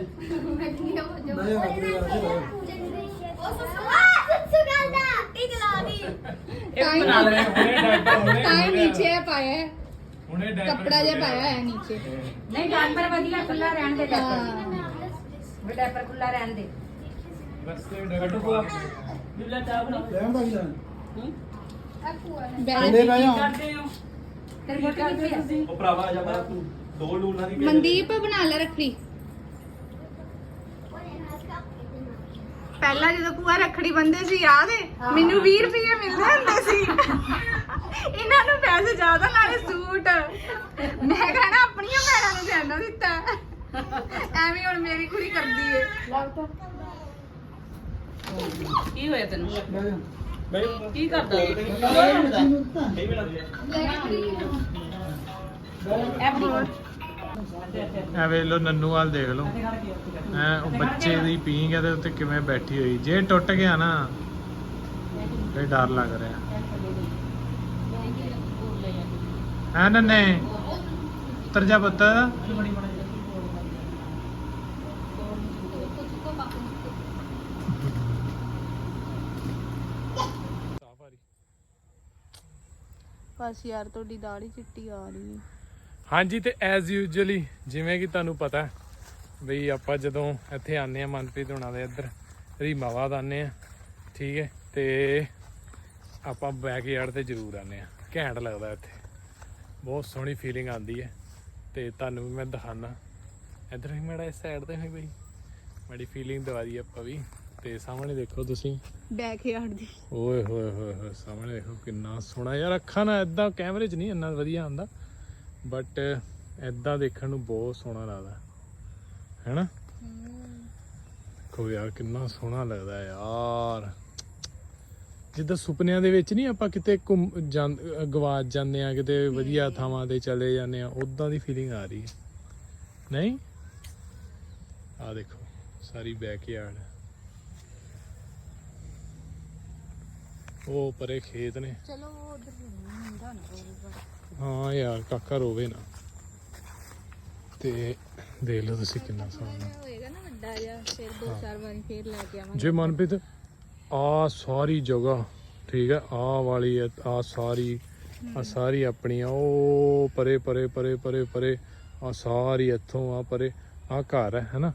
ਸੱਚੂ ਗੱਲ ਦਾ ਟਿਕਲਾ ਦੀ ਟਾਈਮ ਹੁਣੇ ਡਾਇਪਰ ਹੁਣੇ ਟਾਈਮ ਨੀਚੇ ਪਾਇਆ ਹੈ ਹੁਣੇ ਡਾਇਪਰ ਕੱਪੜਾ ਜਿਹਾ ਪਾਇਆ ਹੈ ਨੀਚੇ ਨਹੀਂ ਡਾਇਪਰ ਵਧੀਆ ਖੁੱਲਾ ਰਹਿਣ ਦੇ ਹਾਂ ਡਾਇਪਰ ਖੁੱਲਾ ਰਹਿਣ ਦੇ ਬਸ ਤੇ ਡਾਇਪਰ ਬਿੱਲਾ ਚਾਹ ਬਣਾ ਬੈਠ ਕਰਦੇ ਹੋ? ਤੇਰੀ ਮੋਟੀ ਕਿੱਥੇ ਆ? ਉਹ ਭਰਾਵਾ ਆ ਜਾ ਬਾਹਰ ਤੂੰ ਦੋ ਲੂਣਾ ਦੀ ਮਨਦੀਪ ਬਣਾ ਲੈ ਰੱਖੜੀ। ਪਹਿਲਾਂ ਜਦੋਂ ਭੂਆ ਰੱਖੜੀ ਬੰਦੇ ਸੀ ਯਾਦ ਹੈ। ਮੈਨੂੰ 20 ਰੁਪਏ ਮਿਲਦੇ ਹੁੰਦੇ ਸੀ। ਇਹਨਾਂ ਨੂੰ ਪੈਸੇ ਜ਼ਿਆਦਾ ਨਾਲੇ ਸੂਟ। ਮੈਂ ਕਹਣਾ ਆਪਣੀਆਂ ਭੈਣਾਂ ਨੂੰ ਜਾਣਾ ਦਿੱਤਾ। ਐਵੇਂ ਹੁਣ ਮੇਰੀ ਕੁੜੀ ਕਰਦੀ ਏ। ਕੀ ਹੋਇਆ ਤੈਨੂੰ? ਬਈ ਕੀ ਕਰਦਾ? ਐ ਵੇਖ ਲੋ ਨੰਨੂ ਵਾਲ ਦੇਖ ਲੋ ਐ, ਉਹ ਬੱਚੇ ਦੀ ਪੀਂਗ ਤੇ ਉੱਤੇ ਕਿਵੇਂ ਬੈਠੀ ਹੋਈ। ਜੇ ਟੁੱਟ ਗਿਆ ਨਾ ਫੇ ਡਰ ਲੱਗ ਰਿਹਾ। ਹੈ, ਨੰਨੇ? ਉਤਰ ਜਾ ਪੁੱਤ। ਬਸ ਯਾਰ ਤੁਹਾਡੀ ਦਾੜੀ ਚਿੱਟੀ ਆ ਰਹੀ ਹੈ। ਹਾਂਜੀ ਤੇ ਐਜ਼ ਯੂਜੂਅਲੀ ਜਿਵੇਂ ਕਿ ਤੁਹਾਨੂੰ ਪਤਾ ਹੈ, ਬਈ ਆਪਾਂ ਜਦੋਂ ਇੱਥੇ ਆਨੇ ਆ ਮਨਪ੍ਰੀਤ ਹੋਣਾ ਦੇ ਇੱਧਰ ਰੀਮਾਵਾਦ ਆਨੇ ਆ ਠੀਕ ਹੈ ਤੇ ਆਪਾਂ ਬੈਕਯਾਰਡ ਤੇ ਜ਼ਰੂਰ ਆਨੇ ਆ ਘੈਂਟ ਲੱਗਦਾ ਇੱਥੇ। ਬਹੁਤ ਸੋਹਣੀ ਫੀਲਿੰਗ ਆਉਂਦੀ ਹੈ ਤੇ ਤੁਹਾਨੂੰ ਵੀ ਮੈਂ ਦਿਖਾਣਾ ਇੱਧਰ ਹੀ ਮੇੜਾ ਇਸ ਸਾਈਡ ਤੇ ਹੋਈ ਬਈ ਬੜੀ ਫੀਲਿੰਗ ਦਵਾ ਦੀ ਆਪਾਂ ਵੀ। ਤੇ ਸਾਹਮਣੇ ਦੇਖੋ ਤੁਸੀਂ। ਬੈਕ ਯਾਰਡ ਦੀ। ਓਏ ਹੋਏ ਹੋਏ ਹੋਏ ਸਾਹਮਣੇ ਦੇਖੋ ਕਿੰਨਾ ਸੋਹਣਾ। ਯਾਰ ਅੱਖਾਂ ਨਾਲ ਇਦਾਂ ਕੈਮਰੇ 'ਚ ਨਹੀਂ ਇੰਨਾ ਵਧੀਆ ਆਉਂਦਾ। ਬਟ ਇਦਾਂ ਦੇਖਣ ਨੂੰ ਬਹੁਤ ਸੋਹਣਾ ਲੱਗਦਾ। ਹੈਨਾ? ਦੇਖੋ ਯਾਰ ਕਿੰਨਾ ਸੋਹਣਾ ਲੱਗਦਾ ਯਾਰ। ਜਿੱਦਾਂ ਸੁਪਨਿਆਂ ਦੇ ਵਿੱਚ ਨਹੀਂ ਆਪਾਂ ਕਿਤੇ ਘੁੰਮ ਗਵਾਚ ਜਾਂਦੇ ਆ ਕਿਤੇ ਵਧੀਆ ਥਾਵਾਂ ਤੇ ਚਲੇ ਜਾਂਦੇ ਆ ਉਦਾਂ ਦੀ ਫੀਲਿੰਗ ਆ ਰਹੀ ਹੈ। ਨਹੀਂ? ਆ ਦੇਖੋ ਸਾਰੀ ਬੈਕਯਾਰਡ ਉਹ ਪਰੇ ਖੇਤ ਨੇ। ਚਲੋ ਉਹ ਉਧਰ ਹੁੰਦਾ ਨਾ ਹਾਂ ਯਾਰ ਕਾਕਾ ਰੋਵੇ ਨਾ। ਤੇ ਦੇਖ ਲਓ ਤੁਸੀਂ ਕਿੰਨਾ ਸੋਹਣਾ। ਹੋਏਗਾ ਨਾ ਵੱਡਾ ਜਿਹਾ ਫਿਰ ਦੋ ਚਾਰ ਵਾਰੀ ਫੇਰ ਲੈ ਕੇ ਆਵਾਂਗੇ। ਜੇ ਮਨਪ੍ਰੀਤ ਆ ਸਾਰੀ ਜਗ੍ਹਾ ਠੀਕ ਹੈ ਆ ਵਾਲੀ ਆ ਸਾਰੀ ਆ ਸਾਰੀ ਆਪਣੀ ਆ ਉਹ ਪਰੇ ਪਰੇ ਪਰੇ ਪਰੇ ਪਰੇ ਆ ਸਾਰੀ ਇੱਥੋਂ ਆ ਪਰੇ ਆ ਘਰ ਹੈ ਹੈਨਾ?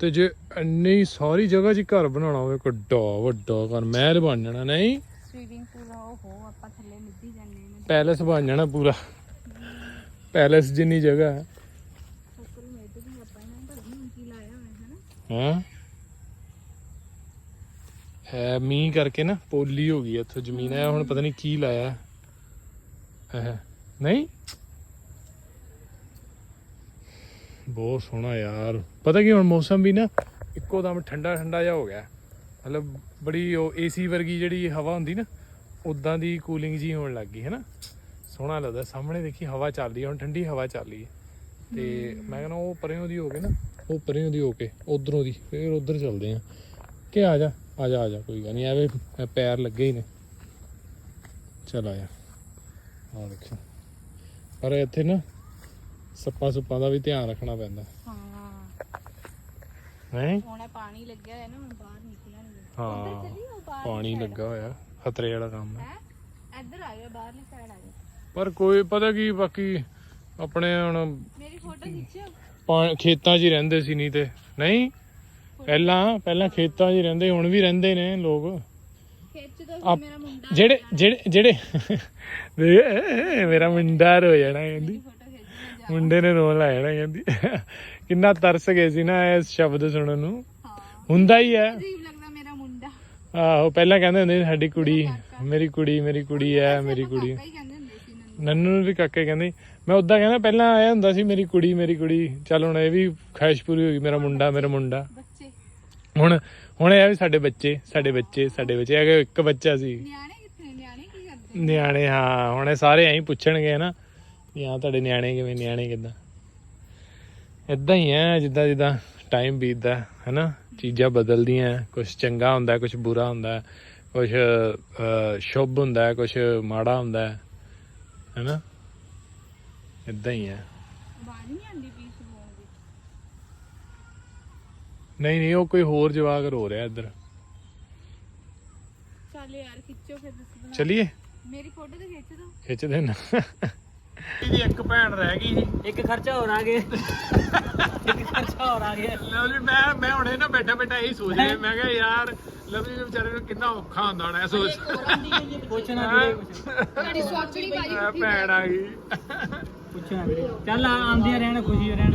ਤੇ ਜੇ ਇੰਨੀ ਸਾਰੀ ਜਗ੍ਹਾ 'ਚ ਘਰ ਬਣਾਉਣਾ ਹੋਵੇ ਕਿੱਡਾ ਵੱਡਾ ਘਰ ਮਹਿਲ ਬਣ ਜਾਣਾ ਨਹੀਂ? ਸਵੀਮਿੰਗ ਪੂਲ ਉਹ ਹੋ ਆਪਾਂ ਥੱਲੇ ਨਿੱਧੀ ਜਾਂਦੇ ਨੇ ਪੈਲਸ ਬਣ ਜਾਣਾ ਪੂਰਾ। ਪੈਲਸ ਜਿੰਨੀ ਜਗ੍ਹਾ ਹੈ। ਉੱਪਰ ਮੇਡ ਵੀ ਆਪਾਂ ਇਹਨਾਂ ਨੇ ਪਤਾ ਨੀ ਕੀ ਲਾਇਆ ਹੋਇਆ ਹੈ ਨਾ ਹਾਂ? ਹੈ ਮੀਂਹ ਕਰਕੇ ਨਾ ਪੋਲੀ ਹੋ ਗਈ ਇੱਥੋਂ ਜ਼ਮੀਨ। ਹੈ ਹੁਣ ਪਤਾ ਨਹੀਂ ਕੀ ਲਾਇਆ। ਹੈ ਨਹੀਂ? ਬਹੁਤ ਸੋਹਣਾ ਯਾਰ। ਪਤਾ ਕੀ ਹੁਣ ਮੌਸਮ ਵੀ ਨਾ ਇੱਕੋ ਦਮ ਠੰਡਾ ਠੰਡਾ ਜਿਹਾ ਹੋ ਗਿਆ। ਮਤਲਬ ਬੜੀ ਉਹ ਏਸੀ ਵਰਗੀ ਜਿਹੜੀ ਹਵਾ ਹੁੰਦੀ ਨਾ ਉਦਾਂ ਦੀ ਕੂਲਿੰਗ ਜੀ ਹੋਣ ਲੱਗ ਗਈ ਹੈ ਨਾ ਸੋਹਣਾ ਲੱਗਦਾ ਸਾਹਮਣੇ ਦੇਖੀ ਹਵਾ ਚੱਲ ਰਹੀ ਹੈ ਹੁਣ ਠੰਡੀ ਹਵਾ ਚੱਲ ਰਹੀ ਹੈ। ਤੇ ਮੈਂ ਕਹਿੰਦਾ ਉਹ ਪਰਿਓਂ ਦੀ ਹੋ ਕੇ ਨਾ ਉਹ ਪਰਿਓਂ ਦੀ ਹੋ ਕੇ ਉਧਰੋਂ ਦੀ ਫਿਰ ਉਧਰ ਚੱਲਦੇ ਆ ਕਿ ਆ ਜਾ ਆ ਜਾ ਆ ਜਾ ਕੋਈ ਗੱਲ ਨਹੀਂ ਐਵੇਂ ਪੈਰ ਲੱਗੇ ਹੀ ਨੇ। ਚਲ ਆ ਜਾ। ਆ ਦੇਖੋ ਪਰ ਇੱਥੇ ਨਾ ਸੱਪਾਂ ਸੁੱਪਾਂ ਦਾ ਵੀ ਧਿਆਨ ਰੱਖਣਾ ਪੈਂਦਾ। ਹਾਂ। ਹੈ? ਹੁਣੇ ਪਾਣੀ ਲੱਗਿਆ ਹੋਇਆ ਨਾ ਹੁਣ ਬਾਹਰ ਨਿਕਲਣਗੇ ਹਾਂ। ਉਹ ਪਾਣੀ ਲੱਗਾ ਹੋਇਆ ਖਤਰੇ ਵਾਲਾ ਕੰਮ ਹੈ। ਹੈ? ਇੱਧਰ ਆ ਗਿਆ ਬਾਹਰਲੀ ਸਾਈਡ ਆ ਗਿਆ ਪਰ ਕੋਈ ਪਤਾ ਕੀ ਬਾਕੀ ਆਪਣੇ ਹੁਣ ਮੇਰੀ ਫੋਟੋ ਖਿੱਚਿਓ। ਪਾ- ਖੇਤਾਂ 'ਚ ਹੀ ਰਹਿੰਦੇ ਸੀ ਨਹੀਂ ਤੇ। ਨਹੀਂ ਪਹਿਲਾਂ ਪਹਿਲਾਂ ਖੇਤਾਂ 'ਚ ਹੀ ਰਹਿੰਦੇ ਹੁਣ ਵੀ ਰਹਿੰਦੇ ਨੇ ਲੋਕ। ਖਿੱਚ ਦੋ ਆਪ- ਮੇਰਾ ਮੁੰਡਾ ਜਿਹੜੇ ਜਿਹੜੇ ਮੇਰਾ ਮੁੰਡਾ ਰੋ ਜਾਣਾ ਕਹਿੰਦੀ। ਫੋਟੋ ਖਿੱਚ ਮੁੰਡੇ ਨੇ ਰੋਣ ਲਾਇਆ ਨਾ ਕਹਿੰਦੀ। ਕਿੰਨਾ ਤਰਸ ਗਏ ਸੀ ਨਾ ਇਸ ਸ਼ਬਦ ਸੁਣਨ ਨੂੰ। ਹਾਂ। ਹੁੰਦਾ ਹੀ ਹੈ। ਅਜੀਬ ਲੱਗਦਾ ਆਹੋ ਪਹਿਲਾਂ ਕਹਿੰਦੇ ਹੁੰਦੇ ਸੀ ਸਾਡੀ ਕੁੜੀ ਮੇਰੀ ਕੁੜੀ ਮੇਰੀ ਕੁੜੀ ਹੈ ਮੇਰੀ ਕੁੜੀ। ਨੰਨੂ। ਨੂੰ ਵੀ ਕਾਕੇ ਕਹਿੰਦੇ ਮੈਂ ਉਦਾਂ ਕਹਿੰਦਾ ਪਹਿਲਾਂ ਆਇਆ ਹੁੰਦਾ ਸੀ ਮੇਰੀ ਕੁੜੀ ਮੇਰੀ ਕੁੜੀ। ਚੱਲ ਹੁਣ ਇਹ ਵੀ ਖਾਹਿਸ਼ ਪੂਰੀ ਹੋ ਗਈ ਮੇਰਾ ਮੁੰਡਾ ਮੇਰਾ ਮੁੰਡਾ। ਹੁਣ ਹੁਣ ਇਹ ਆ ਵੀ ਸਾਡੇ ਬੱਚੇ ਸਾਡੇ ਬੱਚੇ ਸਾਡੇ ਬੱਚੇ। ਹੈਗੇ ਇੱਕ ਬੱਚਾ ਸੀ। ਨਿਆਣੇ ਕਿੱਥੇ ਨੇ? ਨਿਆਣੇ ਕੀ ਕਰਦੇ? ਨਿਆਣੇ ਹਾਂ ਹੁਣ ਇਹ ਸਾਰੇ ਐਂ ਪੁੱਛਣਗੇ ਨਾ ਵੀ ਹਾਂ ਤੁਹਾਡੇ ਨਿਆਣੇ ਕਿਵੇਂ ਨਿਆਣੇ ਕਿਦਾਂ? ਇਦਾਂ ਹੀ ਹੈ ਜਿੱਦਾਂ ਜਿੱਦਾਂ। ਟਾਈਮ ਬੀਤਦਾ ਹੈ ਹੈਨਾ? ਚੀਜ਼ਾਂ ਬਦਲਦੀਆਂ ਕੁਝ ਚੰਗਾ ਹੁੰਦਾ ਕੁਝ ਬੁਰਾ ਹੁੰਦਾ ਕੁਝ ਸ਼ੁਭ ਹੁੰਦਾ ਕੁਝ ਮਾੜਾ ਹੁੰਦਾ ਹੈ ਹੈਨਾ? ਇਦਾਂ ਹੀ ਹੈ ਆਵਾਜ਼ ਨਹੀਂ ਆਉਂਦੀ ਪੀਸ ਬੋਲ ਦੀ? ਨਹੀਂ ਨਹੀਂ ਉਹ ਕੋਈ ਹੋਰ ਜਵਾਕ ਰੋ ਰਿਹਾ ਇੱਧਰ। ਚੱਲ ਯਾਰ ਖਿੱਚੋ ਫਿਰ ਤੁਸੀਂ ਚਲਿਏ? ਮੇਰੀ ਫੋਟੋ ਤੇ ਖਿੱਚ ਦੋ। ਖਿੱਚ ਦੇਣਾ। ਇਹਦੀ ਇੱਕ ਭੈਣ ਰਹਿ ਗਈ ਸੀ। ਇੱਕ ਖਰਚਾ ਹੋਰ ਆ ਗਿਆ। ਇੱਕ ਖਰਚਾ ਹੋਰ ਆ ਗਿਆ। ਲਵਲੀ ਮੈਂ ਮੈਂ ਹੁਣੇ ਨਾ ਬੈਠਾ ਬੈਠਾ ਇਹੀ ਸੋਚ ਰਿਹਾ। ਮੈਂ ਕਿਹਾ ਯਾਰ ਲਵਲੀ ਦੇ ਵਿਚਾਰੇ ਨੂੰ ਕਿੰਨਾ ਔਖਾ ਹੁੰਦਾ ਹੋਣਾ ਇਹ ਸੋਚ। ਪੁੱਛਣਾ ਵੀਰੇ ਕੁਛ ਤੁਹਾਡੀ ਸੋਚਣੀ ਬਾਜੀ ਮੈਂ ਭੈਣ ਆ ਗਈ। ਪੁੱਛਣਾ ਵੀਰੇ। ਚੱਲ ਆ ਆਉਂਦੀਆਂ ਰਹਿਣ ਖੁਸ਼ੀ ਰਹਿਣ।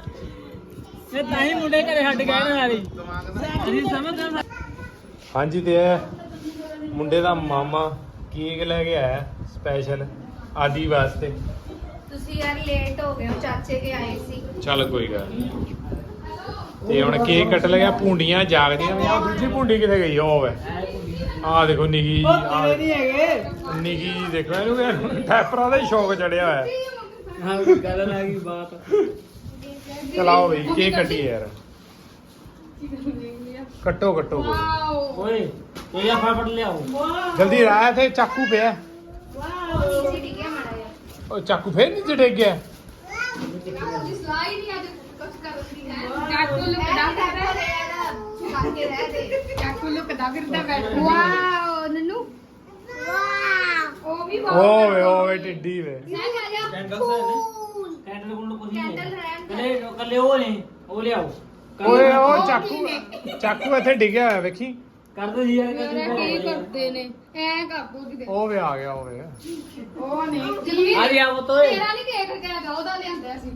ਇਹ ਤਾਂ ਹੀ ਮੁੰਡੇ ਘਰੇ ਛੱਡ ਕੇ ਆਏ ਨੇ ਸਾਰੀ ਅਸੀਂ ਸਮਝਦੇ ਹਾਂਜੀ ਤੇ ਇਹ ਮੁੰਡੇ ਦਾ ਮਾਮਾ ਕੇਕ ਲੈ ਕੇ ਆਇਆ ਸਪੈਸ਼ਲ ਆਦੀ ਵਾਸਤੇ। ਤੁਸੀਂ ਯਾਰ ਲੇਟ ਹੋ ਗਏ ਹੋ ਚਾਚੇ ਕੇ ਆਏ ਸੀ। ਚੱਲ ਕੋਈ ਗੱਲ ਨਹੀਂ ਤੇ ਹੁਣ ਕੇਕ ਕੱਟ ਲਿਆ ਭੁੰਡੀਆਂ ਜਾਗਦੀਆਂ ਵੀ ਆ ਦੂਜੀ ਭੁੰਡੀ ਕਿੱਥੇ ਗਈ? ਉਹ ਵੇ। ਆ ਦੇਖੋ ਨਿੱਕੀ ਜੀ ਆਹ ਨਹੀਂ ਹੈਗੇ? ਨਿੱਕੀ ਜੀ ਦੇਖੋ ਇਹਨੂੰ ਟੈਪਰਾਂ ਦਾ ਹੀ ਸ਼ੌਕ ਚੜਿਆ ਹੋਇਆ। ਹਾਂ ਗੱਲ ਨਾ ਕੀ ਬਾਤ। ਚਲਾਓ ਬਈ ਕੇਕ ਕੱਟੀਏ ਯਾਰ? ਕੱਟੋ ਕੱਟੋ ਕੋਈ। ਓਏ ਇਹ ਆ ਫਟਾਫਟ ਲਿਆਓ। ਜਲਦੀ ਰਾਇਆ ਤੇ ਚਾਕੂ ਪਿਆ। ਹੈ ਮਾੜਾ ਯਾਰ ਉਹ ਚਾਕੂ ਫੇਰ ਨਹੀਂ ਡਿੱਗ ਗਿਆ? ਸਲਾਈ ਨਹੀਂ ਅੱਜ ਕੁਝ ਕਰ ਰਹੀ ਹੈ। ਚਾਕੂ ਲੁਕਦਾ ਫਿਰਦਾ ਕਾਕੇ ਰਹਿ ਦੇ ਚਾਕੂ ਲੁਕਦਾ ਫਿਰਦਾ ਬੈਠ ਵਾਓ ਨਨੂ ਵਾਓ ਉਹ ਵੀ ਓਏ ਓਏ ਟਿੱਡੀ ਵੇ ਆ ਜਾ ਕੈਂਡਲ ਕੋਲ ਕੁਝ ਨਹੀਂ ਕੈਂਡਲ ਦੇ। ਕੱਲੇ ਕੱਲੇ ਉਹ ਨੇ ਉਹ ਲਿਆਓ। ਓਏ ਉਹ ਚਾਕੂ ਚਾਕੂ ਇੱਥੇ ਡਿੱਗਿਆ ਹੋਇਆ ਵੇਖੀ। ਕਰ ਦੋ ਜੀ ਯਾਰ ਮੇਰਾ ਕੀ ਕਰਦੇ ਨੇ? ਐ ਕਰ ਦੋ ਕਿਤੇ। ਉਹ ਵੇ ਆ ਗਿਆ ਉਹ ਵੇ। ਉਹ ਨਹੀਂ ਜਲਦੀ ਆ ਲਿਆ ਉਹ ਤੋਏ ਤੇਰਾ ਨਹੀਂ ਕੇਕ ਕਹਿ ਉਹਦਾ ਲਿਆਂਦਾ ਸੀ।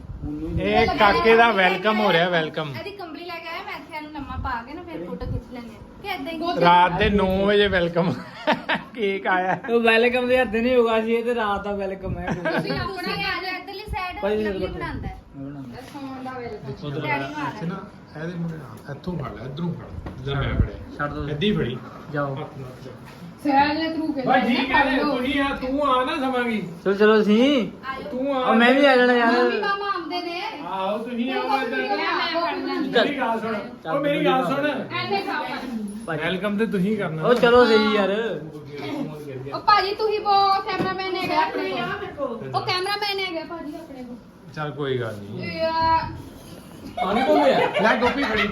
ਇਹ ਕਾਕੇ ਦਾ ਵੈਲਕਮ ਹੋ ਰਿਹਾ ਵੈਲਕਮ। ਇਹਦੀ ਕੰਬਲੀ ਲੈ ਕੇ ਆਇਆ ਮੈਂ ਇੱਥੇ ਇਹਨੂੰ ਲੰਮਾ ਪਾ ਕੇ ਨਾ ਫਿਰ ਫੋਟੋ ਖਿੱਚ ਲੈਂਦੇ ਆ। ਕਿ ਏਦਾਂ ਹੀ ਰਾਤ ਦੇ 9 ਵਜੇ ਵੈਲਕਮ। ਕੇਕ ਆਇਆ। ਉਹ ਵੈਲਕਮ ਦੇ ਹੱਥ ਨਹੀਂ ਹੋਗਾ ਸੀ ਇਹ ਤੇ ਰਾਤ ਦਾ ਵੈਲਕਮ ਹੈ। ਤੁਸੀਂ ਆਪਣਾ ਆ ਜਾ ਇੱਧਰਲੀ ਸਾਈਡ ਭਾਈ ਜੀ, ਲੱਗੀ ਦੇਖੋ। ਬਣਾਉਂਦਾ ਹੈ। ਸੌਣ ਦਾ ਵੈਲਕਮ ਡੈਡੀ ਨੂੰ ਆ ਇੱਥੇ ਨਾ ਇਹਦੇ ਮੁੰਡੇ ਨਾਲ ਇੱਥੋਂ ਫੜ ਲੈ ਇਧਰੋਂ ਫੜ ਜਿੱਦਾਂ ਮੈਂ ਫੜਿਆ। ਛੱਡ ਦੋ। ਇੱਦੀ ਫੜੀ। ਜਾਓ। ਸਹਿਜ ਨੇ ਤਰੂ ਕੇ ਬਸ ਠੀਕ ਹੈ ਨੇ ਤੁਸੀਂ ਆ ਤੂੰ ਆ ਨਾ ਸਮਾਂਗੀ। ਚਲੋ ਚਲੋ ਸੀ ਤੂੰ ਆ ਮੈਂ ਵੀ ਆ ਜਾਣਾ ਯਾਰ। ਮੰਮੀ ਮਾਮਾ ਆਉਂਦੇ ਨੇ। ਆਓ ਤੁਸੀਂ ਆਓ ਮੈਂ ਇੱਧਰ ਫੜਨਾ। ਮੇਰੀ ਗੱਲ ਸੁਣ। ਉਹ ਮੇਰੀ ਗੱਲ ਸੁਣ। ਐਨੇ ਖਾਓ ਵੈਲਕਮ ਤੇ ਤੁਸੀਂ ਕਰਨਾ। ਉਹ ਚਲੋ ਸਹੀ ਯਾਰ। ਉਹ ਭਾਜੀ ਤੁਸੀਂ ਉਹ ਕੈਮਰਾਮੈਨ ਹੈਗਾ ਆਪਣੇ ਕੋਲ। ਉਹ ਕੈਮਰਾਮੈਨ ਹੈਗਾ ਭਾਜੀ ਆਪਣੇ ਕੋਲ। ਚੱਲ ਕੋਈ ਗੱਲ ਨਹੀਂ ਯਾ ਪਾਣੀ ਕੋਲ ਗਿਆ ਲੈ ਗੋਪੀ ਫੜੀ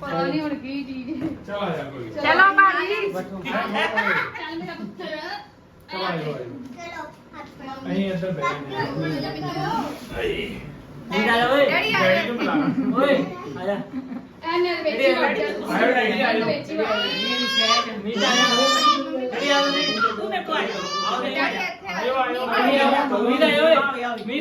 ਪਤਾ ਨਹੀਂ ਹੁਣ ਕੀ ਚੀਜ਼ ਚਲ ਆ ਜਾ ਕੋਈ। ਗੱਲ ਚਲੋ ਭਾਜੀ। ਚੱਲ ਚੱਲ ਮੇਰਾ ਪੁੱਤਰ। ਆ ਜਾ ਅਸੀਂ ਇੱਧਰ ਬੈਠੇ ਨਹੀਂ ਆ ਜਾ ਓਏ। ਡੈਡੀ ਆ ਡੈਡੀ ਨੂੰ ਜਾ ਬੁਲਾ। ਓਏ ਆ ਜਾ। ਐਨੇ ਦੇ ਵਿੱਚ ਹੀ ਵੜ ਜਾ ਤੁਸੀਂ। ਵਿੱਚ ਹੀ ਵੜ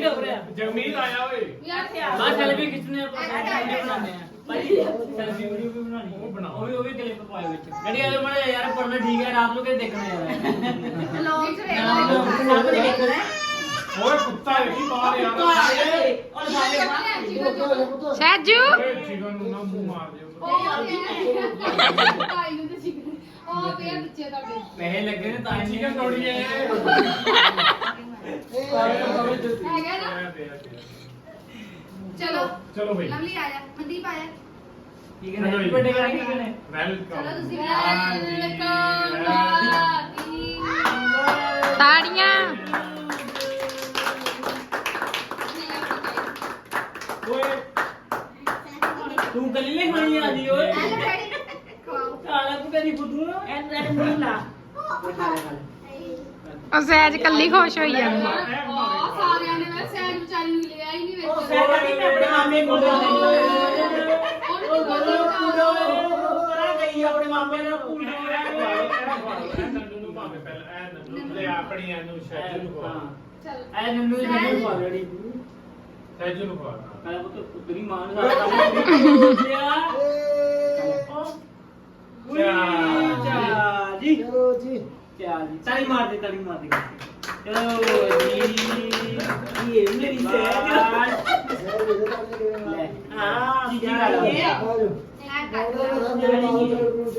ਉਰੇ ਜਗਮੀਤ ਆਇਆ ਓਏ ਯਾਰ ਤੇ ਆ। ਬਾਹਰ ਸੈਲਫੀ ਖਿੱਚਣੇ ਆਪਾਂ ਵੀਡੀਓ ਬਣਾਉਂਦੇ ਆ ਭਾਈ ਸੈਲਫੀ ਵੀਡੀਓ ਵੀ ਬਣਾਉਣੀ ਉਹ ਬਣਾਓ। ਉਹ ਵੀ ਉਹ ਵੀ ਕਲਿੱਪ ਪਾਏ ਵਿੱਚ ਗੱਡੀ ਆ ਮੜਾ ਯਾਰ ਪੜਨਾ ਠੀਕ ਹੈ ਰਾਤ ਨੂੰ ਕਿਤੇ ਦੇਖਣਾ ਯਾਰ ਲੋਕ ਚ ਸਭ ਨੇ ਦੇਖਣਾ ਓਏ ਕੁੱਤਾ ਵੇਖੀ ਬਾਹਰ ਯਾਰ ਔਰ ਸਾਰੇ ਸਹਿਜੂ ਓਏ ਚਿਕਨ ਨੂੰ ਨਾ ਮੂੰਹ ਮਾਰ ਦਿਓ ਭਾਈ ਨੂੰ ਤੇ ਸਿੱਖ ਉਹ ਪਿਆ ਬੱਚੇ ਤੁਹਾਡੇ ਪੈਸੇ ਲੱਗੇ ਨੇ ਤਾਂ ਹੀ ਚਿਕਨ ਤੋੜੀਏ ਹੈਗਾ ਨਾ ਚਲੋ ਚਲੋ ਬਈ ਲਵਲੀ ਆ ਜਾ ਮਨਦੀਪ ਆ ਜਾ ਠੀਕ ਹੈ ਨਾ ਵੱਡੇ ਕਰਾਂਗੇ ਠੀਕ ਹੈ ਵੈਲਕਮ ਚਲੋ ਤੁਸੀਂ ਤਾੜੀਆਂ ਓਏ ਤੂੰ ਕੱਲੀ ਨਹੀਂ ਖਾਣੀ ਆਦੀ ਓਏ ਆ ਜਾ ਡੈਡੀ ਖਵਾਓ ਕਾਲਾ ਤੂੰ ਕਦੀ ਫੁੱਦੂ ਐ ਐ ਨਹੀਂ ਲਾ ਉਹ ਸਹਿਜ ਕੱਲੀ ਖੁਸ਼ ਹੋਈ ਜਾਂਦੀ ਆ ਸਾਰਿਆਂ ਨੇ ਮੈਂ ਸੈਡ ਵਿਚਾਰੀ ਨੂੰ ਲਿਆ ਹੀ ਨਹੀਂ ਉਹ ਵਿੱਚ ਫੈਦਾ ਨਹੀਂ ਮੈਂ ਆਪਣੇ ਮਾਮੇ ਕੋਲ ਜਾਣਾ ਉਹਨੂੰ ਕਰਾ ਗਈ ਆਪਣੇ ਮਾਮੇ ਨਾਲ ਪੂਲ ਨੰਨੂ ਨੂੰ ਭਾਵੇਂ ਪਹਿਲਾਂ ਐ ਨੰਨੂ ਲੈ ਆਪਣੀ ਐਨੂੰ ਸ਼ੈਜੂ ਨੂੰ ਖਵਾ ਚੱਲ ਐ ਨੰਨੂ ਦੀ ਨੰਨੂ ਪਾ ਸ਼ੈਜੂ ਨੂੰ ਖਵਾ ਕਾਲਾ ਪੁੱਤ ਪੁੱਤਰੀ ਮਾਂ ਨੂੰ ਸਾਰਾ ਕੰਮ ਚਾ ਜੀ। ਚਲੋ ਜੀ। ਚਾ ਜੀ। ਤਾਲੀ ਮਾਰ ਦੇ ਤਾਲੀ ਮਾਰ ਦੇ। ਚਲੋ ਜੀ। ਇਹ ਮੇਰੀ ਸਹਿਜ। ਲੈ। ਹਾਂ ਜੀ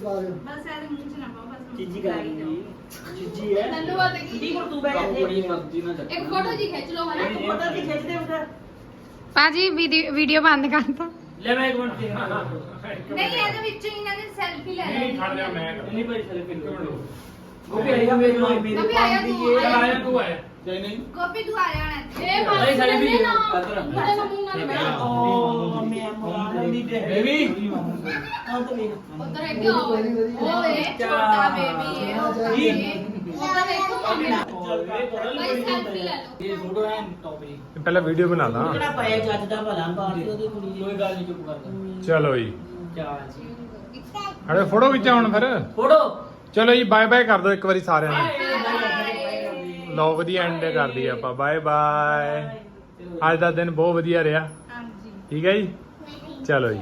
ਬਸ ਚੀਜੀ ਕਰ ਚੀਜੀ ਹੈ। ਨੰਨੂ ਬਾਤ ਕੀ ਕੀ ਕਰ ਤੂੰ ਬੈਠ ਇੱਕ ਫੋਟੋ ਜੀ ਖਿੱਚ ਲਓ ਹਨਾ। ਫੋਟੋ ਦੀ ਖਿੱਚ ਦੇ ਉਧਰ ਪਾਜੀ ਵੀਡੀਓ ਬੰਦ ਕਰਤਾ ਲੈ ਮੈਂ ਇੱਕ ਮਿੰਟ ਦੇਖ ਨਹੀਂ ਇਹਦੇ ਵਿੱਚੋਂ ਇਹਨਾਂ ਦੀ ਸੈਲਫੀ ਲੈ ਨਹੀਂ ਲੈ ਖੜ ਜਾ ਮੈਂ। ਕਰ ਨਹੀਂ ਭਾਈ ਸੈਲਫੀ ਇੱਕ ਮਿੰਟ ਰੁਕ। ਗੋਪੀ ਆਇਆ ਮੇਰੇ ਨਾਲ। ਮੇਰੇ ਗੋਪੀ ਆਇਆ ਤੂੰ, ਇਹ ਆਇਆ ਤੂੰ ਆਇਆ। ਗੋਪੀ ਤੂੰ ਆ ਜਾਣਾ ਇੱਥੇ। ਇਹ ਭਾਈ ਵੀਡੀਓ ਨਾ। ਮੁੰਡੇ ਦਾ। ਮੂੰਹ ਨਾਲ ਬੈਠ ਓ ਮੈਂ ਮਾਂ ਨਹੀਂ ਦੇ ਬੇਬੀ। ਹਾਂ ਤਾਂ ਵੇਖ ਉਧਰ ਇੱਕ ਓਏ ਛੋਟਾ ਬੇਬੀ ਹੈ ਉਧਰ ਦੇਖੋ। ਮੰਮੀ ਭਾਈ ਸੈਲਫੀ ਲੈ ਲਓ ਇਹ ਫੋਟੋ ਹੈ ਟੌਪ ਜੀ ਪਹਿਲਾਂ ਵੀਡੀਓ ਬਣਾ ਲਾਂ। ਕਿਹੜਾ ਪਾਇਆ ਜੱਜ ਦਾ ਭਲਾ ਬਾਤ ਉਹਦੀ ਕੁੜੀ ਕੋਈ ਗੱਲ ਨਹੀਂ ਚੁੱਪ ਕਰ ਚਲੋ ਜੀ। ਚਾ ਹੜੇ ਫੋਟੋ ਖਿੱਚਾ ਹੁਣ ਫਿਰ। ਫੋਟੋ? ਚਲੋ ਜੀ ਬਾਏ ਬਾਏ ਕਰ ਦਿਓ ਇੱਕ ਵਾਰੀ ਸਾਰਿਆਂ ਨੂੰ। ਲਓ ਵਧੀਆ ਐਂਡ ਕਰ ਦਈਏ ਆਪਾਂ। ਬਾਏ ਬਾਏ ਅੱਜ ਦਾ ਦਿਨ ਬਹੁਤ ਵਧੀਆ ਰਿਹਾ। ਹਾਂਜੀ। ਠੀਕ ਹੈ ਜੀ? ਚਲੋ ਜੀ।